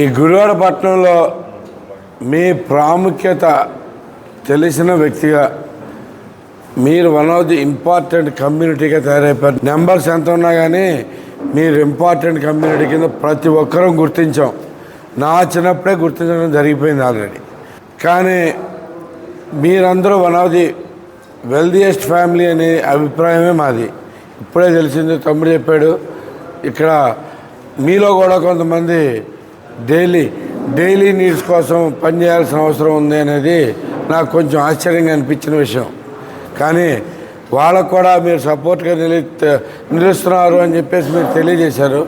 ఈ గుడివాడ మీ ప్రాముఖ్యత తెలిసిన వ్యక్తిగా మీరు వన్ ఆఫ్ ది ఇంపార్టెంట్ కమ్యూనిటీగా తయారైపోయారు. నెంబర్స్ ఎంత ఉన్నా కానీ మీరు ఇంపార్టెంట్ కమ్యూనిటీ కింద ప్రతి ఒక్కరూ గుర్తించాం. నా చిన్నప్పుడే గుర్తించడం జరిగిపోయింది ఆల్రెడీ. కానీ మీరందరూ one of the wealthiest family అనే అభిప్రాయమే మాది. ఇప్పుడే తెలిసింది తమ్ముడు చెప్పాడు ఇక్కడ మీలో కూడా కొంతమంది డైలీ డైలీ నీడ్స్ కోసం పనిచేయాల్సిన అవసరం ఉంది అనేది నాకు కొంచెం ఆశ్చర్యంగా అనిపించిన విషయం. కానీ వాళ్ళకు కూడా మీరు సపోర్ట్గా నిలి నిలుస్తున్నారు అని చెప్పేసి మీరు తెలియజేశారు.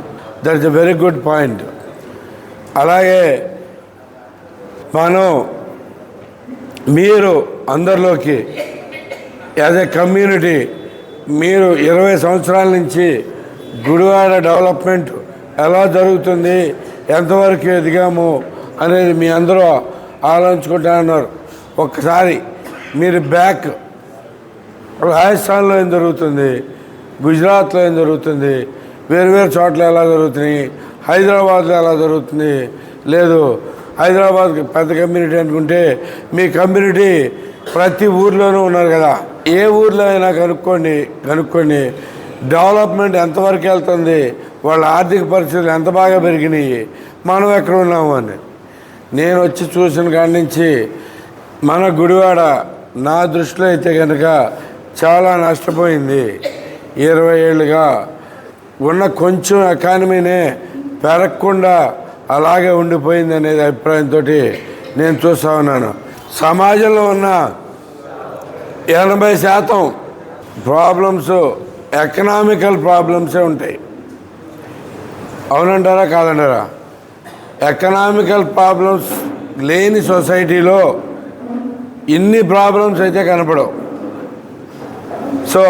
That is a very good point. అలాగే మనం మీరు అందరిలోకి యాజ్ ఎ కమ్యూనిటీ మీరు ఇరవై సంవత్సరాల నుంచి గుడివాడ డెవలప్మెంట్ ఎలా జరుగుతుంది ఎంతవరకు ఎదిగాము అనేది మీ అందరూ ఆలోచించుకుంటా ఒక్కసారి మీరు బ్యాక్ రాజస్థాన్లో ఏం జరుగుతుంది? గుజరాత్లో ఏం జరుగుతుంది? వేరు వేరు చోట్ల ఎలా జరుగుతున్నాయి? హైదరాబాద్లో ఎలా జరుగుతుంది? లేదు హైదరాబాద్ పెద్ద కమ్యూనిటీ అనుకుంటే మీ కమ్యూనిటీ ప్రతి ఊర్లోనూ ఉన్నారు కదా. ఏ ఊర్లో అయినా కనుక్కోండి కనుక్కోండి. డెవలప్మెంట్ ఎంతవరకు వెళ్తుంది వాళ్ళ ఆర్థిక పరిస్థితులు ఎంత బాగా పెరిగినాయి మనం ఎక్కడ ఉన్నాము అని. నేను వచ్చి చూసిన కాడి నుంచి మన గుడివాడ నా దృష్టిలో అయితే కనుక చాలా నష్టపోయింది. ఇరవై ఏళ్ళుగా ఉన్న కొంచెం ఎకానమీనే పెరగకుండా అలాగే ఉండిపోయింది అనేది అభిప్రాయంతో నేను చూస్తా ఉన్నాను. సమాజంలో ఉన్న ఎనభై శాతం ప్రాబ్లమ్స్ ఎకనామికల్ ప్రాబ్లమ్సే ఉంటాయి. అవునంటారా కాదంటారా? ఎకనామికల్ ప్రాబ్లమ్స్ లేని సొసైటీలో ఇన్ని ప్రాబ్లమ్స్ అయితే కనపడవు. సో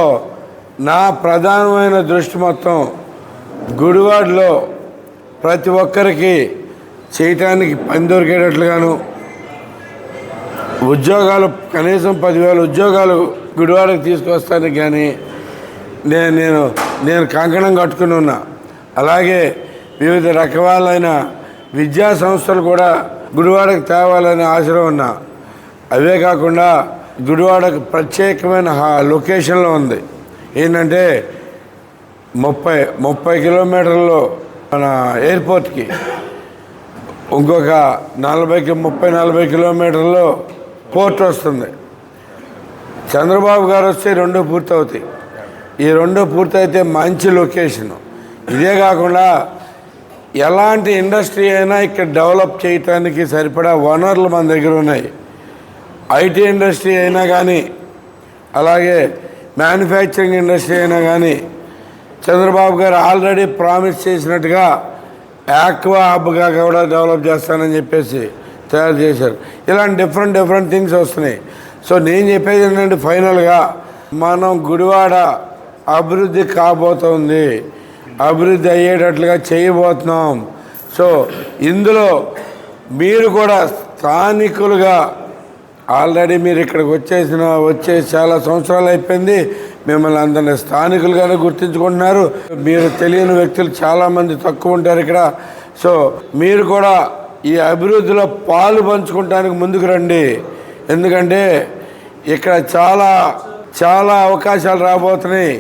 నా ప్రధానమైన దృష్టి మొత్తం గుడివాడలో ప్రతి ఒక్కరికి చేయటానికి పని దొరికేటట్లుగాను ఉద్యోగాలు కనీసం పదివేల ఉద్యోగాలు గుడివాడకు తీసుకొస్తానికి కానీ నేను నేను నేను కంకణం కట్టుకుని ఉన్నా. అలాగే వివిధ రకాలైన విద్యా సంస్థలు కూడా గుడివాడకు తేవాలనే ఆశలో ఉన్నా. అవే కాకుండా గుడివాడకు ప్రత్యేకమైన హా- లొకేషన్లో ఉంది. ఏంటంటే ముప్పై ముప్పై కిలోమీటర్లు మన ఎయిర్పోర్ట్కి. ఇంకొక నలభైకి ముప్పై నలభై కిలోమీటర్లు పోర్ట్ వస్తుంది. చంద్రబాబు గారు వస్తే రెండు పూర్తవుతాయి. ఈ రెండు పూర్తయితే మంచి లొకేషన్. ఇదే కాకుండా ఎలాంటి ఇండస్ట్రీ అయినా ఇక్కడ డెవలప్ చేయటానికి సరిపడా వనరులు మన దగ్గర ఉన్నాయి. ఐటీ ఇండస్ట్రీ అయినా కానీ అలాగే మ్యానుఫ్యాక్చరింగ్ ఇండస్ట్రీ అయినా కానీ చంద్రబాబు గారు ఆల్రెడీ ప్రామిస్ చేసినట్టుగా యాక్వా హబ్గా కూడా డెవలప్ చేస్తానని చెప్పేసి తయారు చేశారు. ఇలాంటి డిఫరెంట్ డిఫరెంట్ థింగ్స్ వస్తున్నాయి. సో నేను చెప్పేది ఏంటంటే ఫైనల్గా మనం గుడివాడ అభివృద్ధి కాబోతోంది. అభివృద్ధి అయ్యేటట్లుగా చేయబోతున్నాం. సో ఇందులో మీరు కూడా స్థానికులుగా ఆల్రెడీ మీరు ఇక్కడికి వచ్చేసిన వచ్చే చాలా సంవత్సరాలు అయిపోయింది. మిమ్మల్ని అందరినీ స్థానికులుగానే గుర్తించుకుంటున్నారు. మీరు తెలియని వ్యక్తులు చాలామంది తక్కువ ఉంటారు ఇక్కడ. సో మీరు కూడా ఈ అభివృద్ధిలో పాలు పంచుకుంటానికి ముందుకు రండి. ఎందుకంటే ఇక్కడ చాలా చాలా అవకాశాలు రాబోతున్నాయి.